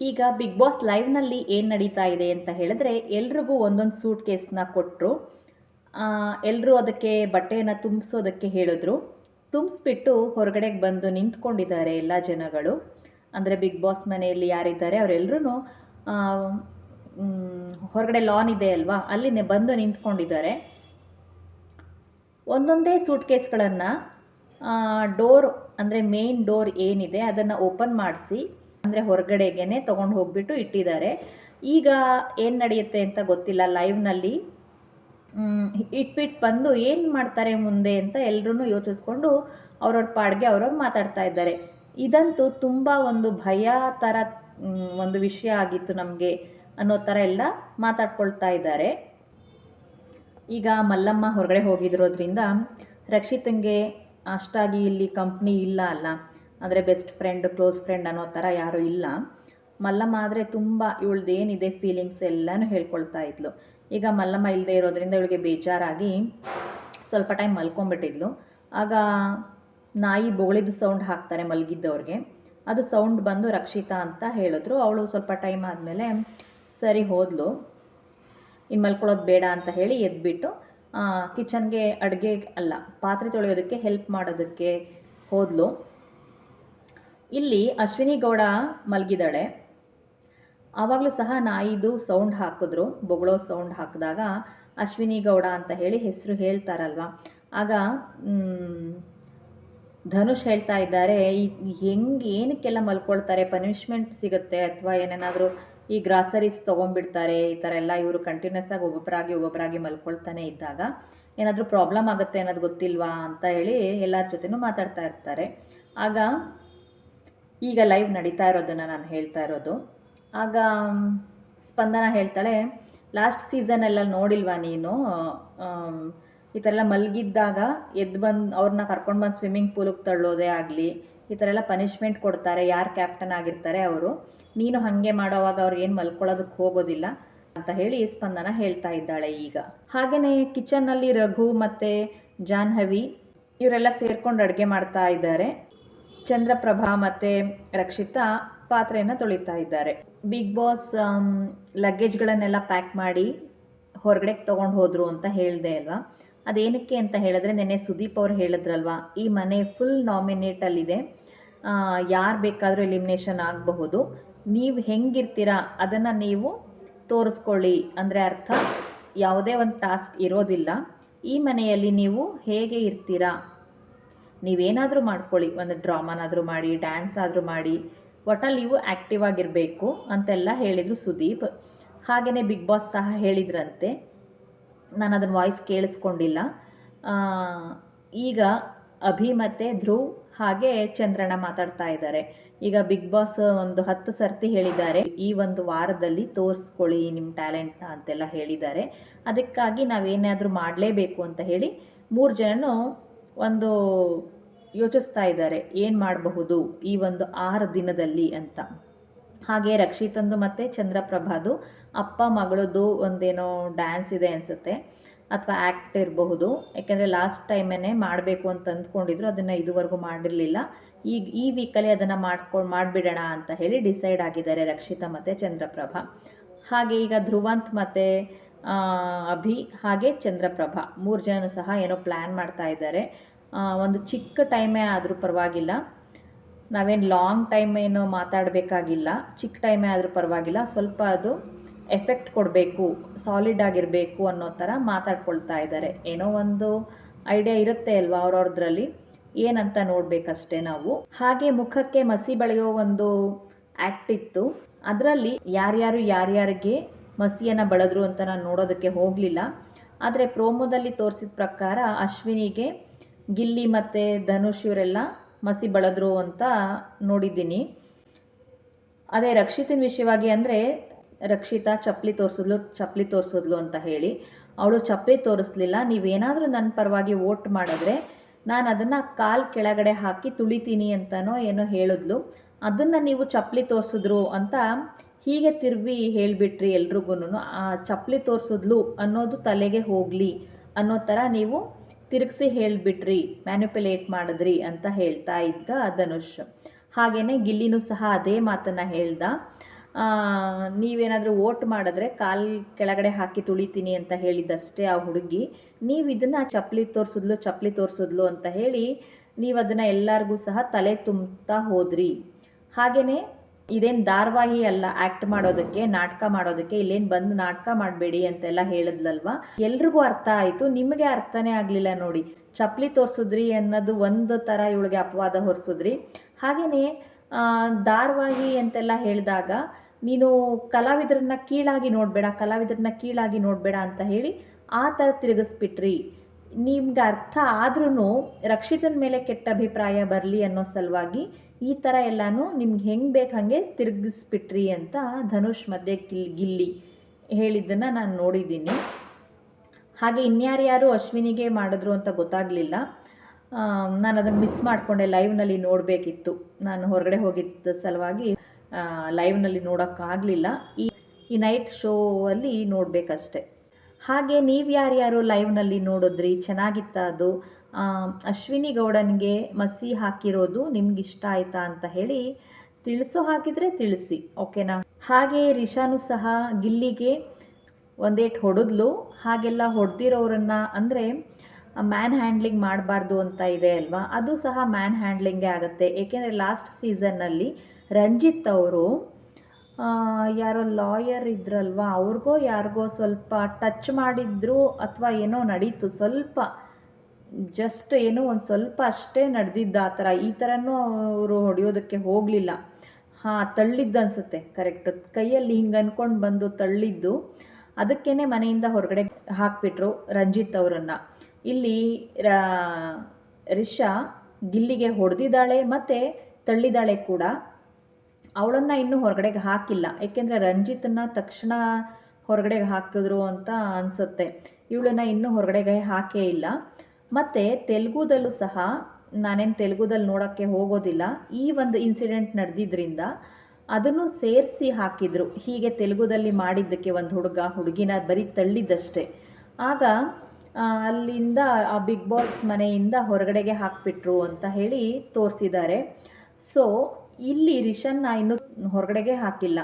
ಈಗ big boss ಲೈವ್ನಲ್ಲಿ ಏನು ನಡೀತಾ ಇದೆ ಅಂತ ಹೇಳಿದ್ರೆ ಎಲ್ರಿಗೂ ಒಂದೊಂದು ಸೂಟ್ ಕೇಸ್ನ ಕೊಟ್ಟರು ಎಲ್ಲರೂ ಅದಕ್ಕೆ ಬಟ್ಟೆಯನ್ನು ತುಂಬಿಸೋದಕ್ಕೆ ಹೇಳಿದ್ರು. ತುಂಬಿಸ್ಬಿಟ್ಟು ಹೊರಗಡೆಗೆ ಬಂದು ನಿಂತ್ಕೊಂಡಿದ್ದಾರೆ ಎಲ್ಲ ಜನಗಳು. ಅಂದರೆ ಬಿಗ್ ಬಾಸ್ ಮನೆಯಲ್ಲಿ ಯಾರಿದ್ದಾರೆ ಅವರೆಲ್ಲರೂ ಹೊರಗಡೆ ಲಾನ್ ಇದೆ ಅಲ್ವಾ ಅಲ್ಲಿಗೆ ಬಂದು ನಿಂತ್ಕೊಂಡಿದ್ದಾರೆ. ಒಂದೊಂದೇ ಸೂಟ್ ಕೇಸ್ಗಳನ್ನು ಡೋರ್ ಅಂದರೆ ಮೇನ್ ಡೋರ್ ಏನಿದೆ ಅದನ್ನು ಓಪನ್ ಮಾಡಿಸಿ ಅಂದರೆ ಹೊರಗಡೆಗೇ ತೊಗೊಂಡು ಹೋಗ್ಬಿಟ್ಟು ಇಟ್ಟಿದ್ದಾರೆ. ಈಗ ಏನು ನಡೆಯುತ್ತೆ ಅಂತ ಗೊತ್ತಿಲ್ಲ ಲೈವ್ನಲ್ಲಿ ಇಟ್ಬಿಟ್ಟು ಬಂದು ಏನು ಮಾಡ್ತಾರೆ ಮುಂದೆ ಅಂತ ಎಲ್ಲರೂ ಯೋಚಿಸ್ಕೊಂಡು ಅವ್ರವ್ರ ಪಾಡ್ಗೆ ಅವ್ರವ್ರು ಮಾತಾಡ್ತಾ ಇದ್ದಾರೆ. ಇದಂತೂ ತುಂಬ ಒಂದು ಭಯ ಥರ ಒಂದು ವಿಷಯ ಆಗಿತ್ತು ನಮಗೆ ಅನ್ನೋ ಥರ ಎಲ್ಲ ಮಾತಾಡ್ಕೊಳ್ತಾ ಇದ್ದಾರೆ. ಈಗ ಮಲ್ಲಮ್ಮ ಹೊರಗಡೆ ಹೋಗಿದ್ರೋದ್ರಿಂದ ರಕ್ಷಿತಂಗೆ ಅಷ್ಟಾಗಿ ಇಲ್ಲಿ ಕಂಪ್ನಿ ಇಲ್ಲ ಅಲ್ಲ. ಅಂದರೆ ಬೆಸ್ಟ್ ಫ್ರೆಂಡ್ ಕ್ಲೋಸ್ ಫ್ರೆಂಡ್ ಅನ್ನೋ ಥರ ಯಾರೂ ಇಲ್ಲ. ಮಲ್ಲಮ್ಮ ಆದರೆ ತುಂಬ ಇವಳ್ದೇನಿದೆ ಫೀಲಿಂಗ್ಸ್ ಎಲ್ಲನೂ ಹೇಳ್ಕೊಳ್ತಾ ಇದ್ಲು. ಈಗ ಮಲ್ಲಮ್ಮ ಇಲ್ಲದೆ ಇರೋದ್ರಿಂದ ಇವಳಿಗೆ ಬೇಜಾರಾಗಿ ಸ್ವಲ್ಪ ಟೈಮ್ ಮಲ್ಕೊಂಬಿಟ್ಟಿದ್ಲು ಆಗ ನಾಯಿ ಬೋಳಿದ ಸೌಂಡ್ ಹಾಕ್ತಾರೆ ಮಲಗಿದ್ದವ್ರಿಗೆ. ಅದು ಸೌಂಡ್ ಬಂದು ರಕ್ಷಿತಾ ಅಂತ ಹೇಳಿದ್ರು. ಅವಳು ಸ್ವಲ್ಪ ಟೈಮ್ ಆದಮೇಲೆ ಸರಿ ಹೋದ್ಲು. ಇನ್ನು ಮಲ್ಕೊಳ್ಳೋದು ಬೇಡ ಅಂತ ಹೇಳಿ ಎದ್ಬಿಟ್ಟು ಕಿಚನ್ಗೆ ಅಡುಗೆ ಅಲ್ಲ, ಪಾತ್ರೆ ತೊಳೆಯೋದಕ್ಕೆ ಹೆಲ್ಪ್ ಮಾಡೋದಕ್ಕೆ ಹೋದ್ಲು. ಇಲ್ಲಿ ಅಶ್ವಿನಿ ಗೌಡ ಮಲಗಿದಾಳೆ ಆವಾಗಲೂ ಸಹ ನಾಯಿದು ಸೌಂಡ್ ಹಾಕಿದ್ರು. ಬೊಗಳೋ ಸೌಂಡ್ ಹಾಕಿದಾಗ ಅಶ್ವಿನಿ ಗೌಡ ಅಂತ ಹೇಳಿ ಹೆಸರು ಹೇಳ್ತಾರಲ್ವ? ಆಗ ಧನುಷ್ ಹೇಳ್ತಾ ಇದ್ದಾರೆ ಹೆಂಗೆ ಏನಕ್ಕೆಲ್ಲ ಮಲ್ಕೊಳ್ತಾರೆ? ಪನಿಷ್ಮೆಂಟ್ ಸಿಗುತ್ತೆ ಅಥವಾ ಏನೇನಾದರೂ ಈ ಗ್ರಾಸರೀಸ್ ತೊಗೊಂಡ್ಬಿಡ್ತಾರೆ, ಈ ಥರ ಎಲ್ಲ ಇವರು ಕಂಟಿನ್ಯೂಸ್ ಆಗಿ ಒಬ್ಬೊಬ್ಬರಾಗಿ ಒಬ್ಬೊಬ್ಬರಾಗಿ ಮಲ್ಕೊಳ್ತಾನೆ ಇದ್ದಾಗ ಏನಾದರೂ ಪ್ರಾಬ್ಲಮ್ ಆಗುತ್ತೆ ಅನ್ನೋದು ಗೊತ್ತಿಲ್ವಾ ಅಂತ ಹೇಳಿ ಎಲ್ಲರ ಜೊತೆನೂ ಮಾತಾಡ್ತಾ ಇರ್ತಾರೆ. ಆಗ ಈಗ ಲೈವ್ ನಡೀತಾ ಇರೋದನ್ನು ನಾನು ಹೇಳ್ತಾ ಇರೋದು. ಆಗ ಸ್ಪಂದನ ಹೇಳ್ತಾಳೆ ಲಾಸ್ಟ್ ಸೀಸನೆಲ್ಲ ನೋಡಿಲ್ವಾ ನೀನು? ಈ ಥರ ಎಲ್ಲ ಮಲಗಿದ್ದಾಗ ಎದ್ದು ಬಂದು ಅವ್ರನ್ನ ಕರ್ಕೊಂಡು ಬಂದು ಸ್ವಿಮ್ಮಿಂಗ್ ಪೂಲಿಗೆ ತಳ್ಳೋದೇ ಆಗಲಿ, ಈ ಥರ ಎಲ್ಲ ಪನಿಷ್ಮೆಂಟ್ ಕೊಡ್ತಾರೆ, ಯಾರು ಕ್ಯಾಪ್ಟನ್ ಆಗಿರ್ತಾರೆ ಅವರು? ನೀನು ಹಾಗೆ ಮಾಡೋವಾಗ ಅವ್ರು ಏನು ಮಲ್ಕೊಳ್ಳೋದಕ್ಕೆ ಹೋಗೋದಿಲ್ಲ? ಅಂತ ಹೇಳಿ ಸ್ಪಂದನ ಹೇಳ್ತಾ ಇದ್ದಾಳೆ ಈಗ. ಹಾಗೆಯೇ ಕಿಚನ್ನಲ್ಲಿ ರಘು ಮತ್ತು ಜಾಹ್ನವಿ, ಇವರೆಲ್ಲ ಸೇರ್ಕೊಂಡು ಅಡುಗೆ ಮಾಡ್ತಾ ಇದ್ದಾರೆ. ಚಂದ್ರಪ್ರಭಾ ಮತ್ತೆ ರಕ್ಷಿತಾ ಪಾತ್ರೆಯನ್ನು ತೊಳಿತಾ ಇದ್ದಾರೆ. ಬಿಗ್ ಬಾಸ್ ಲಗೇಜ್ಗಳನ್ನೆಲ್ಲ ಪ್ಯಾಕ್ ಮಾಡಿ ಹೊರಗಡೆ ತೊಗೊಂಡು ಹೋದರು ಅಂತ ಹೇಳಿದೆ ಅಲ್ವಾ? ಅದೇನಕ್ಕೆ ಅಂತ ಹೇಳಿದ್ರೆ ನೆನ್ನೆ ಸುದೀಪ್ ಅವ್ರು ಹೇಳಿದ್ರಲ್ವಾ, ಈ ಮನೆ ಫುಲ್ ನಾಮಿನೇಟಲ್ಲಿದೆ ಯಾರು ಬೇಕಾದರೂ ಎಲಿಮಿನೇಷನ್ ಆಗಬಹುದು. ನೀವು ಹೆಂಗಿರ್ತೀರಾ? ಅದನ್ನು ನೀವು ತೋರಿಸ್ಕೊಳ್ಳಿ. ಅಂದರೆ ಅರ್ಥ, ಯಾವುದೇ ಒಂದು ಟಾಸ್ಕ್ ಇರೋದಿಲ್ಲ. ಈ ಮನೆಯಲ್ಲಿ ನೀವು ಹೇಗೆ ಇರ್ತೀರಾ? ನೀವೇನಾದರೂ ಮಾಡ್ಕೊಳ್ಳಿ, ಒಂದು ಡ್ರಾಮಾನಾದರೂ ಮಾಡಿ ಡ್ಯಾನ್ಸ್ ಆದರೂ ಮಾಡಿ ಒಟ್ಟಲ್ಲಿ ನೀವು ಆ್ಯಕ್ಟಿವ್ ಆಗಿರಬೇಕು ಅಂತೆಲ್ಲ ಹೇಳಿದರು ಸುದೀಪ್. ಹಾಗೆಯೇ ಬಿಗ್ ಬಾಸ್ ಸಹ ಹೇಳಿದ್ರಂತೆ. ನಾನು ಅದನ್ನು ವಾಯ್ಸ್ ಕೇಳಿಸ್ಕೊಂಡಿಲ್ಲ. ಈಗ ಅಭಿ ಮತ್ತು ಧ್ರುವ್ ಹಾಗೆ ಚಂದ್ರಣ್ಣ ಮಾತಾಡ್ತಾ ಇದ್ದಾರೆ. ಈಗ ಬಿಗ್ ಬಾಸ್ ಒಂದು ಹತ್ತು ಸರ್ತಿ ಹೇಳಿದ್ದಾರೆ. ಈ ಒಂದು ವಾರದಲ್ಲಿ ತೋರಿಸ್ಕೊಳ್ಳಿ ನಿಮ್ಮ ಟ್ಯಾಲೆಂಟ್ನ ಅಂತೆಲ್ಲ ಹೇಳಿದ್ದಾರೆ. ಅದಕ್ಕಾಗಿ ನಾವೇನಾದರೂ ಮಾಡಲೇಬೇಕು ಅಂತ ಹೇಳಿ ಮೂರು ಜನನು ಒಂದು ಯೋಚಿಸ್ತಾ ಇದ್ದಾರೆ, ಏನು ಮಾಡಬಹುದು ಈ ಒಂದು ಆರು ದಿನದಲ್ಲಿ ಅಂತ. ಹಾಗೆ ರಕ್ಷಿತಂದು ಮತ್ತು ಚಂದ್ರಪ್ರಭಾದು ಅಪ್ಪ ಮಗಳದ್ದು ಒಂದೇನೋ ಡ್ಯಾನ್ಸ್ ಇದೆ ಅನಿಸುತ್ತೆ, ಅಥವಾ ಆ್ಯಕ್ಟ್ ಇರಬಹುದು. ಯಾಕೆಂದರೆ ಲಾಸ್ಟ್ ಟೈಮೇ ಮಾಡಬೇಕು ಅಂತ ಅಂದ್ಕೊಂಡಿದ್ರು, ಅದನ್ನು ಇದುವರೆಗೂ ಮಾಡಿರಲಿಲ್ಲ. ಈಗ ಈ ವೀಕಲ್ಲಿ ಅದನ್ನು ಮಾಡ್ಕೊಂಡು ಮಾಡಿಬಿಡೋಣ ಅಂತ ಹೇಳಿ ಡಿಸೈಡ್ ಆಗಿದ್ದಾರೆ ರಕ್ಷಿತಾ ಮತ್ತು ಚಂದ್ರಪ್ರಭಾ. ಹಾಗೆ ಈಗ ಧ್ರುವಂತ್ ಮತ್ತು ಅಭಿ ಹಾಗೆ ಚಂದ್ರಪ್ರಭಾ ಮೂರು ಜನನು ಸಹ ಏನೋ ಪ್ಲ್ಯಾನ್ ಮಾಡ್ತಾ ಇದ್ದಾರೆ. ಒಂದು ಚಿಕ್ಕ ಟೈಮೇ ಆದರೂ ಪರವಾಗಿಲ್ಲ. ನಾವೇನು ಲಾಂಗ್ ಟೈಮ್ ಏನು ಮಾತಾಡಬೇಕಾಗಿಲ್ಲ. ಚಿಕ್ಕ ಟೈಮೇ ಆದರೂ ಪರವಾಗಿಲ್ಲ. ಸ್ವಲ್ಪ ಅದು ಎಫೆಕ್ಟ್ ಕೊಡಬೇಕು ಸಾಲಿಡ್ ಆಗಿರಬೇಕು ಅನ್ನೋ ಥರ ಮಾತಾಡ್ಕೊಳ್ತಾ ಇದ್ದಾರೆ. ಏನೋ ಒಂದು ಐಡಿಯಾ ಇರುತ್ತೆ ಅಲ್ವಾ ಅವ್ರವ್ರದ್ರಲ್ಲಿ? ಏನಂತ ನೋಡಬೇಕಷ್ಟೇ ನಾವು. ಹಾಗೆ ಮುಖಕ್ಕೆ ಮಸಿ ಬಳಿಯೋ ಒಂದು ಆ್ಯಕ್ಟ್ ಇತ್ತು. ಅದರಲ್ಲಿ ಯಾರ್ಯಾರು ಯಾರ್ಯಾರಿಗೆ ಮಸಿಯನ್ನು ಬಳದ್ರು ಅಂತ ನಾನು ನೋಡೋದಕ್ಕೆ ಹೋಗಲಿಲ್ಲ. ಆದರೆ ಪ್ರೋಮೋದಲ್ಲಿ ತೋರಿಸಿದ ಪ್ರಕಾರ ಅಶ್ವಿನಿಗೆ ಗಿಲ್ಲಿ ಮತ್ತು ಧನುಷ್ ಇವರೆಲ್ಲ ಮಸಿ ಬಳದ್ರು ಅಂತ ನೋಡಿದ್ದೀನಿ. ಅದೇ ರಕ್ಷಿತಿನ ವಿಷಯವಾಗಿ ಅಂದರೆ ರಕ್ಷಿತಾ ಚಪ್ಪಲಿ ತೋರಿಸಿದ್ಲು ಚಪ್ಪಲಿ ತೋರಿಸಿದ್ಲು ಅಂತ ಹೇಳಿ. ಅವಳು ಚಪ್ಪಲಿ ತೋರಿಸ್ಲಿಲ್ಲ. ನೀವೇನಾದರೂ ನನ್ನ ಪರವಾಗಿ ವೋಟ್ ಮಾಡಿದ್ರೆ ನಾನು ಅದನ್ನು ಕಾಲು ಕೆಳಗಡೆ ಹಾಕಿ ತುಳಿತೀನಿ ಅಂತನೋ ಏನೋ ಹೇಳಿದ್ಲು. ಅದನ್ನು ನೀವು ಚಪ್ಪಲಿ ತೋರಿಸಿದ್ರು ಅಂತ ಹೀಗೆ ತಿರುವಿ ಹೇಳಿಬಿಟ್ರಿ ಎಲ್ರಿಗೂ ಆ ಚಪ್ಪಲಿ ತೋರಿಸಿದ್ಲು ಅನ್ನೋದು ತಲೆಗೆ ಹೋಗಲಿ ಅನ್ನೋ ಥರ ನೀವು ತಿರುಗಿಸಿ ಹೇಳಿಬಿಟ್ರಿ ಮ್ಯಾನ್ಯುಪುಲೇಟ್ ಮಾಡಿದ್ರಿ ಅಂತ ಹೇಳ್ತಾ ಇದ್ದ ಧನುಷ್. ಹಾಗೆಯೇ ಗಿಲ್ಲಿನೂ ಸಹ ಅದೇ ಮಾತನ್ನು ಹೇಳ್ದ. ನೀವೇನಾದರೂ ಓಟ್ ಮಾಡಿದ್ರೆ ಕಾಲು ಕೆಳಗಡೆ ಹಾಕಿ ತುಳಿತೀನಿ ಅಂತ ಹೇಳಿದ್ದಷ್ಟೇ ಆ ಹುಡುಗಿ. ನೀವು ಇದನ್ನು ಚಪ್ಪಲಿ ತೋರಿಸಿದ್ಲು ಚಪ್ಪಲಿ ತೋರಿಸಿದ್ಲು ಅಂತ ಹೇಳಿ ನೀವು ಅದನ್ನು ಎಲ್ಲರಿಗೂ ಸಹ ತಲೆ ತುಂಬ್ತಾ ಹೋದ್ರಿ. ಹಾಗೆಯೇ ಇದೇನು ಧಾರಾವಾಹಿ ಅಲ್ಲ ಆ್ಯಕ್ಟ್ ಮಾಡೋದಕ್ಕೆ, ನಾಟಕ ಮಾಡೋದಕ್ಕೆ, ಇಲ್ಲೇನು ಬಂದು ನಾಟಕ ಮಾಡಬೇಡಿ ಅಂತೆಲ್ಲ ಹೇಳಿದ್ಲಲ್ವಾ? ಎಲ್ರಿಗೂ ಅರ್ಥ ಆಯಿತು, ನಿಮಗೆ ಅರ್ಥನೇ ಆಗಲಿಲ್ಲ ನೋಡಿ. ಚಪ್ಪಲಿ ತೋರಿಸಿದ್ರಿ ಅನ್ನೋದು ಒಂದು ಥರ ಇವಳಿಗೆ ಅಪವಾದ ಹೊರಿಸಿದ್ರಿ. ಹಾಗೆಯೇ ಧಾರವಾಹಿ ಅಂತೆಲ್ಲ ಹೇಳಿದಾಗ, ನೀನು ಕಲಾವಿದರನ್ನ ಕೀಳಾಗಿ ನೋಡಬೇಡ, ಕಲಾವಿದರನ್ನ ಕೀಳಾಗಿ ನೋಡಬೇಡ ಅಂತ ಹೇಳಿ ಆ ಥರ ತಿರುಗಿಸ್ಬಿಟ್ರಿ. ನಿಮ್ಗೆ ಅರ್ಥ ಆದ್ರೂ ರಕ್ಷಿತನ ಮೇಲೆ ಕೆಟ್ಟ ಅಭಿಪ್ರಾಯ ಬರಲಿ ಅನ್ನೋ ಸಲುವಾಗಿ ಈ ಥರ ಎಲ್ಲನೂ ನಿಮ್ಗೆ ಹೆಂಗೆ ಬೇಕು ಹಾಗೆ ತಿರುಗಿಸ್ಬಿಟ್ರಿ ಅಂತ ಧನುಷ್ ಮಧ್ಯೆ ಕಿಲ್ ಗಿಲ್ಲಿ ಹೇಳಿದ್ದನ್ನು ನಾನು ನೋಡಿದ್ದೀನಿ. ಹಾಗೆ ಇನ್ಯಾರ್ಯಾರು ಅಶ್ವಿನಿಗೆ ಮಾಡಿದ್ರು ಅಂತ ಗೊತ್ತಾಗಲಿಲ್ಲ. ನಾನು ಅದನ್ನು ಮಿಸ್ ಮಾಡಿಕೊಂಡೆ ಲೈವ್ನಲ್ಲಿ ನೋಡಬೇಕಿತ್ತು. ನಾನು ಹೊರಗಡೆ ಹೋಗಿದ್ದ ಸಲುವಾಗಿ ಲೈವ್ನಲ್ಲಿ ನೋಡೋಕ್ಕಾಗಲಿಲ್ಲ. ಈ ಈ ನೈಟ್ ಶೋ ಅಲ್ಲಿ ನೋಡಬೇಕಷ್ಟೆ. ಹಾಗೆ ನೀವು ಯಾರ್ಯಾರು ಲೈವ್ನಲ್ಲಿ ನೋಡಿದ್ರಿ? ಚೆನ್ನಾಗಿತ್ತ ಅದು? ಅಶ್ವಿನಿ ಗೌಡನ್ಗೆ ಮಸಿ ಹಾಕಿರೋದು ನಿಮ್ಗೆ ಇಷ್ಟ ಆಯ್ತಾ ಅಂತ ಹೇಳಿ ತಿಳಿಸೋ ಹಾಕಿದರೆ ತಿಳಿಸಿ, ಓಕೆನಾ? ಹಾಗೆ ರಿಷಾನು ಸಹ ಗಿಲ್ಲಿಗೆ ಒಂದೇಟ್ ಹೊಡೆದ್ಲು. ಹಾಗೆಲ್ಲ ಹೊಡೆದಿರೋರನ್ನ ಅಂದರೆ ಮ್ಯಾನ್ ಹ್ಯಾಂಡ್ಲಿಂಗ್ ಮಾಡಬಾರ್ದು ಅಂತ ಇದೆ ಅಲ್ವಾ? ಅದು ಸಹ ಮ್ಯಾನ್ ಹ್ಯಾಂಡ್ಲಿಂಗೇ ಆಗುತ್ತೆ. ಏಕೆಂದರೆ ಲಾಸ್ಟ್ ಸೀಸನ್ನಲ್ಲಿ ರಂಜಿತ್ ಅವರು ಯಾರೋ ಲಾಯರ್ ಇದ್ರಲ್ವಾ? ಅವ್ರಿಗೋ ಯಾರಿಗೋ ಸ್ವಲ್ಪ ಟಚ್ ಮಾಡಿದ್ರು ಅಥವಾ ಏನೋ ನಡೀತು. ಸ್ವಲ್ಪ, ಜಸ್ಟ್ ಏನೋ ಒಂದು ಸ್ವಲ್ಪ ಅಷ್ಟೇ ನಡೆದಿದ್ದ ಆ ಥರ. ಈ ಥರನೂ ಅವರು ಹೊಡೆಯೋದಕ್ಕೆ ಹೋಗಲಿಲ್ಲ. ಹಾಂ, ತಳ್ಳಿದ್ದು ಅನಿಸುತ್ತೆ. ಕರೆಕ್ಟ್. ಕೈಯಲ್ಲಿ ಹಿಂಗೆ ಅಂದ್ಕೊಂಡು ಬಂದು ತಳ್ಳಿದ್ದು ಅದಕ್ಕೇ ಮನೆಯಿಂದ ಹೊರಗಡೆ ಹಾಕ್ಬಿಟ್ರು ರಂಜಿತ್ ಅವರನ್ನು. ಇಲ್ಲಿ ರಿಷಾ ಗಿಲ್ಲಿಗೆ ಹೊಡೆದಿದ್ದಾಳೆ ಮತ್ತು ತಳ್ಳಿದಾಳೆ ಕೂಡ. ಅವಳನ್ನು ಇನ್ನೂ ಹೊರಗಡೆಗೆ ಹಾಕಿಲ್ಲ. ಏಕೆಂದರೆ ರಂಜಿತನ್ನ ತಕ್ಷಣ ಹೊರಗಡೆಗೆ ಹಾಕಿದ್ರು ಅಂತ ಅನಿಸುತ್ತೆ. ಇವಳನ್ನ ಇನ್ನೂ ಹೊರಗಡೆಗೆ ಹಾಕೇ ಇಲ್ಲ. ಮತ್ತು ತೆಲುಗುದಲ್ಲೂ ಸಹ ನಾನೇನು ತೆಲುಗುದಲ್ಲಿ ನೋಡೋಕ್ಕೆ ಹೋಗೋದಿಲ್ಲ. ಈ ಒಂದು ಇನ್ಸಿಡೆಂಟ್ ನಡೆದಿದ್ದರಿಂದ ಅದನ್ನು ಸೇರಿಸಿ ಹಾಕಿದ್ರು. ಹೀಗೆ ತೆಲುಗುದಲ್ಲಿ ಮಾಡಿದ್ದಕ್ಕೆ ಒಂದು ಹುಡುಗ, ಹುಡುಗಿನ ಬರೀ ತಳ್ಳಿದ್ದಷ್ಟೇ. ಆಗ ಅಲ್ಲಿಂದ ಆ ಬಿಗ್ ಬಾಸ್ ಮನೆಯಿಂದ ಹೊರಗಡೆಗೆ ಹಾಕ್ಬಿಟ್ರು ಅಂತ ಹೇಳಿ ತೋರಿಸಿದ್ದಾರೆ. ಸೊ ಇಲ್ಲಿ ರಿಷನ್ನ ಇನ್ನೂ ಹೊರಗಡೆಗೆ ಹಾಕಿಲ್ಲ.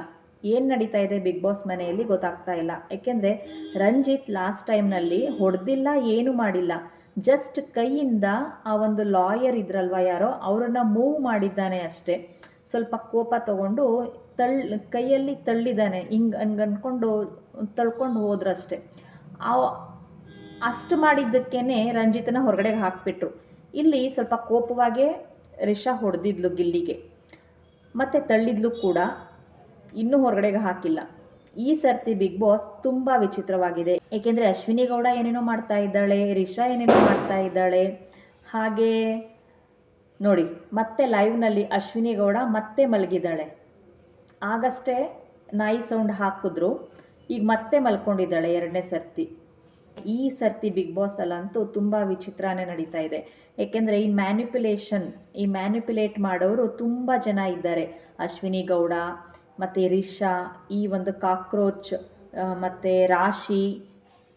ಏನು ನಡೀತಾ ಇದೆ ಬಿಗ್ ಬಾಸ್ ಮನೆಯಲ್ಲಿ ಗೊತ್ತಾಗ್ತಾ ಇಲ್ಲ. ಯಾಕೆಂದರೆ ರಂಜಿತ್ ಲಾಸ್ಟ್ ಟೈಮ್ನಲ್ಲಿ ಹೊಡೆದಿಲ್ಲ, ಏನು ಮಾಡಿಲ್ಲ. ಜಸ್ಟ್ ಕೈಯಿಂದ ಆ ಒಂದು ಲಾಯರ್ ಇದ್ರಲ್ವ ಯಾರೋ, ಅವರನ್ನು ಮೂವ್ ಮಾಡಿದ್ದಾನೆ ಅಷ್ಟೇ. ಸ್ವಲ್ಪ ಕೋಪ ತಗೊಂಡು ತಳ್, ಕೈಯಲ್ಲಿ ತಳ್ಳಿದ್ದಾನೆ. ಹಿಂಗೆ ಹಂಗೆ ಅಂದ್ಕೊಂಡು ತಳ್ಕೊಂಡು ಹೋದ್ರಷ್ಟೇ. ಆ, ಅಷ್ಟು ಮಾಡಿದ್ದಕ್ಕೇ ರಂಜಿತನ ಹೊರಗಡೆಗೆ ಹಾಕ್ಬಿಟ್ರು. ಇಲ್ಲಿ ಸ್ವಲ್ಪ ಕೋಪವಾಗೇ ರಿಷಾ ಹೊಡೆದಿದ್ಲು ಗಿಲ್ಲಿಗೆ. ಮತ್ತು ತಳ್ಳಿದ್ಲು ಕೂಡ ಇನ್ನೂ ಹೊರಗಡೆಗೆ ಹಾಕಿಲ್ಲ. ಈ ಸರ್ತಿ ಬಿಗ್ ಬಾಸ್ ತುಂಬ ವಿಚಿತ್ರವಾಗಿದೆ. ಏಕೆಂದರೆ ಅಶ್ವಿನಿ ಗೌಡ ಏನೇನೋ ಮಾಡ್ತಾ ಇದ್ದಾಳೆ, ರಿಷಾ ಏನೇನೋ ಮಾಡ್ತಾ ಇದ್ದಾಳೆ. ಹಾಗೆ ನೋಡಿ, ಮತ್ತೆ ಲೈವ್ನಲ್ಲಿ ಅಶ್ವಿನಿ ಗೌಡ ಮತ್ತೆ ಮಲಗಿದ್ದಾಳೆ. ಆಗಷ್ಟೇ ನಾಯಿ ಸೌಂಡ್ ಹಾಕಿದ್ರು. ಈಗ ಮತ್ತೆ ಮಲ್ಕೊಂಡಿದ್ದಾಳೆ ಎರಡನೇ ಸರ್ತಿ. ಈ ಸರ್ತಿ ಬಿಗ್ ಬಾಸ್ ಅಲ್ಲಂತೂ ತುಂಬ ವಿಚಿತ್ರನೇ ನಡೀತಾ ಇದೆ. ಏಕೆಂದರೆ ಈ ಮ್ಯಾನಿಪ್ಯುಲೇಷನ್ ಈ ಮ್ಯಾನಿಪ್ಯುಲೇಟ್ ಮಾಡೋರು ತುಂಬ ಜನ ಇದ್ದಾರೆ. ಅಶ್ವಿನಿ ಗೌಡ, ಮತ್ತು ರಿಷಾ, ಈ ಒಂದು ಕಾಕ್ರೋಚ್ ಮತ್ತು ರಾಶಿ,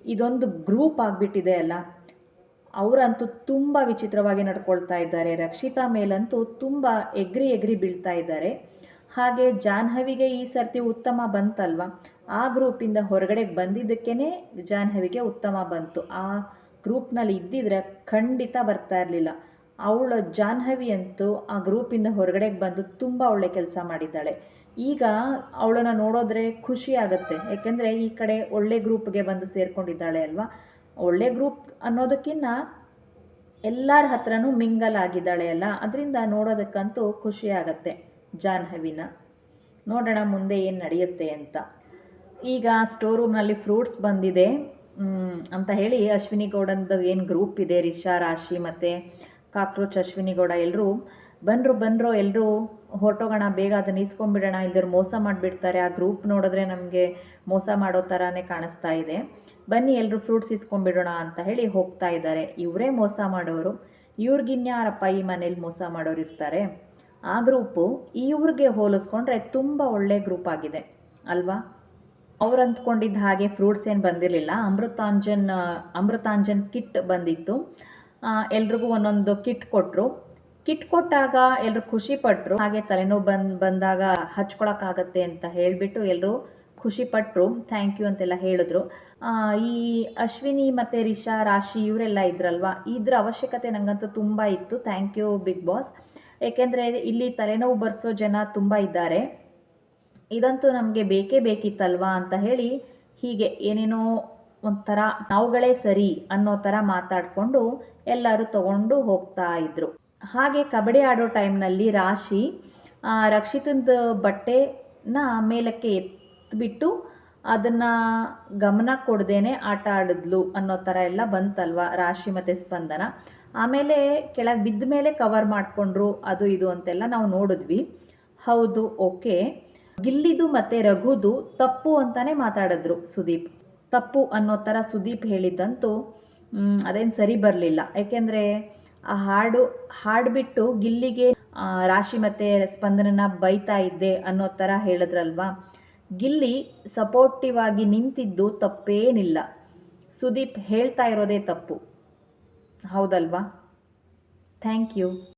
ಇದೊಂದು ಗ್ರೂಪ್ ಆಗಿಬಿಟ್ಟಿದೆ ಅಲ್ಲ. ಅವರಂತೂ ತುಂಬ ವಿಚಿತ್ರವಾಗಿ ನಡ್ಕೊಳ್ತಾ ಇದ್ದಾರೆ. ರಕ್ಷಿತಾ ಮೇಲಂತೂ ತುಂಬ ಎಗ್ರಿ ಎಗ್ರಿ ಬೀಳ್ತಾ ಇದ್ದಾರೆ. ಹಾಗೆ ಜಾಹ್ನವಿಗೆ ಈ ಸರ್ತಿ ಉತ್ತಮ ಬಂತಲ್ವ? ಆ ಗ್ರೂಪಿಂದ ಹೊರಗಡೆಗೆ ಬಂದಿದ್ದಕ್ಕೇ ಜಾಹ್ನವಿಗೆ ಉತ್ತಮ ಬಂತು. ಆ ಗ್ರೂಪ್ನಲ್ಲಿ ಇದ್ದಿದ್ರೆ ಖಂಡಿತ ಬರ್ತಾ ಇರಲಿಲ್ಲ. ಅವಳ ಜಾಹ್ನವಿ ಅಂತೂ ಆ ಗ್ರೂಪಿಂದ ಹೊರಗಡೆ ಬಂದು ತುಂಬ ಒಳ್ಳೆ ಕೆಲಸ ಮಾಡಿದ್ದಾಳೆ. ಈಗ ಅವಳನ್ನು ನೋಡೋದ್ರೆ ಖುಷಿ ಆಗುತ್ತೆ. ಯಾಕೆಂದರೆ ಈ ಕಡೆ ಒಳ್ಳೆ ಗ್ರೂಪ್ಗೆ ಬಂದು ಸೇರ್ಕೊಂಡಿದ್ದಾಳೆ ಅಲ್ವಾ? ಒಳ್ಳೆ ಗ್ರೂಪ್ ಅನ್ನೋದಕ್ಕಿಂತ ಎಲ್ಲರ ಹತ್ರನೂ ಮಿಂಗಲ್ ಆಗಿದ್ದಾಳೆ ಅಲ್ಲ? ಅದರಿಂದ ನೋಡೋದಕ್ಕಂತೂ ಖುಷಿ ಆಗತ್ತೆ. ಜಾಹ್ನವಿನ ನೋಡೋಣ ಮುಂದೆ ಏನು ನಡೆಯುತ್ತೆ ಅಂತ. ಈಗ ಸ್ಟೋರ್ ರೂಮ್ನಲ್ಲಿ ಫ್ರೂಟ್ಸ್ ಬಂದಿದೆ. ಅಂತ ಹೇಳಿ ಅಶ್ವಿನಿ ಗೌಡಂದು ಏನು ಗ್ರೂಪ್ ಇದೆ, ರಿಷಾ, ರಾಶಿ ಮತ್ತು ಕಾಕ್ರೋಚ್, ಅಶ್ವಿನಿ ಗೌಡ ಎಲ್ಲರೂ ಬಂದರು ಬಂದರು ಎಲ್ಲರೂ ಹೊರಟೋಗೋಣ, ಬೇಗ ಅದನ್ನ ಇಸ್ಕೊಂಡ್ಬಿಡೋಣ ಇಲ್ದರು ಮೋಸ ಮಾಡಿಬಿಡ್ತಾರೆ. ಆ ಗ್ರೂಪ್ ನೋಡಿದ್ರೆ ನಮಗೆ ಮೋಸ ಮಾಡೋ ಥರನೇ ಕಾಣಿಸ್ತಾ ಇದೆ. ಬನ್ನಿ ಎಲ್ಲರೂ ಫ್ರೂಟ್ಸ್ ಇಸ್ಕೊಂಡ್ಬಿಡೋಣ ಅಂತ ಹೇಳಿ ಹೋಗ್ತಾ ಇದ್ದಾರೆ. ಇವರೇ ಮೋಸ ಮಾಡೋರು. ಇವ್ರಿಗಿನ್ಯಾರಪ್ಪ ಈ ಮನೇಲಿ ಮೋಸ ಮಾಡೋರು ಇರ್ತಾರೆ ಆ ಗ್ರೂಪು ಇವ್ರಿಗೆ ಹೋಲಿಸ್ಕೊಂಡ್ರೆ ತುಂಬ ಒಳ್ಳೆ ಗ್ರೂಪ್ ಆಗಿದೆ, ಅಲ್ವಾ? ಅವ್ರು ಅಂದ್ಕೊಂಡಿದ್ದ ಹಾಗೆ ಫ್ರೂಟ್ಸ್ ಏನು ಬಂದಿರಲಿಲ್ಲ. ಅಮೃತಾಂಜನ್ ಅಮೃತಾಂಜನ್ ಕಿಟ್ ಬಂದಿತ್ತು. ಎಲ್ರಿಗೂ ಒಂದೊಂದು ಕಿಟ್ ಕೊಟ್ಟರು ಕಿಟ್ ಕೊಟ್ಟಾಗ ಎಲ್ಲರೂ ಖುಷಿ ಪಟ್ರು. ಹಾಗೆ ತಲೆನೋವು ಬಂದ್, ಬಂದಾಗ ಹಚ್ಕೊಳಕ್ಕಾಗತ್ತೆ ಅಂತ ಹೇಳಿಬಿಟ್ಟು ಎಲ್ಲರೂ ಖುಷಿ ಪಟ್ಟರು ಥ್ಯಾಂಕ್ ಯು ಅಂತೆಲ್ಲ ಹೇಳಿದ್ರು. ಈ ಅಶ್ವಿನಿ ಮತ್ತು ರಿಷಾ, ರಾಶಿ ಇವರೆಲ್ಲ ಇದ್ರಲ್ವಾ? ಇದ್ರ ಅವಶ್ಯಕತೆ ನನಗಂತೂ ತುಂಬ ಇತ್ತು. Thank you, big boss. ಏಕೆಂದರೆ ಇಲ್ಲಿ ತಲೆನೋವು ಬರ್ಸೋ ಜನ ತುಂಬ ಇದ್ದಾರೆ. ಇದಂತೂ ನಮಗೆ ಬೇಕೇ ಬೇಕಿತ್ತಲ್ವಾ ಅಂತ ಹೇಳಿ ಹೀಗೆ ಏನೇನೋ ಒಂಥರ ನಾವುಗಳೇ ಸರಿ ಅನ್ನೋ ಥರ ಮಾತಾಡಿಕೊಂಡು ಎಲ್ಲರೂ ತಗೊಂಡು ಹೋಗ್ತಾ ಇದ್ರು. ಹಾಗೆ ಕಬಡ್ಡಿ ಆಡೋ ಟೈಮ್ನಲ್ಲಿ ರಾಶಿ ರಕ್ಷಿತಂದ ಬಟ್ಟೆನ ಮೇಲಕ್ಕೆ ಎತ್ಬಿಟ್ಟು ಅದನ್ನು ಗಮನ ಕೊಡ್ದೇನೆ ಆಟ ಆಡಿದ್ಲು ಅನ್ನೋ ಥರ ಎಲ್ಲ ಬಂತಲ್ವ ರಾಶಿ ಮತ್ತು ಸ್ಪಂದನ? ಆಮೇಲೆ ಕೆಳಗೆ ಬಿದ್ದ ಮೇಲೆ ಕವರ್ ಮಾಡಿಕೊಂಡ್ರು, ಅದು ಇದು ಅಂತೆಲ್ಲ ನಾವು ನೋಡಿದ್ವಿ. ಹೌದು, ಓಕೆ. ಗಿಲ್ಲಿದು ಮತ್ತು ರಘುದು ತಪ್ಪು ಅಂತಾನೆ ಮಾತಾಡಿದ್ರು ಸುದೀಪ್. ತಪ್ಪು ಅನ್ನೋ ಥರ ಸುದೀಪ್ ಹೇಳಿದ್ದಂತೂ ಅದೇನು ಸರಿ ಬರಲಿಲ್ಲ. ಯಾಕೆಂದರೆ ಆ ಹಾಡು, ಹಾಡ್ಬಿಟ್ಟು ಗಿಲ್ಲಿಗೆ ರಾಶಿ ಮತ್ತು ಸ್ಪಂದನನ ಬೈತಾ ಇದ್ದೆ ಅನ್ನೋ ಥರ ಹೇಳಿದ್ರಲ್ವಾ? ಗಿಲ್ಲಿ ಸಪೋರ್ಟಿವ್ ಆಗಿ ನಿಂತಿದ್ದು ತಪ್ಪೇನಿಲ್ಲ. ಸುದೀಪ್ ಹೇಳ್ತಾ ಇರೋದೇ ತಪ್ಪು. ಹೌದಲ್ವಾ? Thank you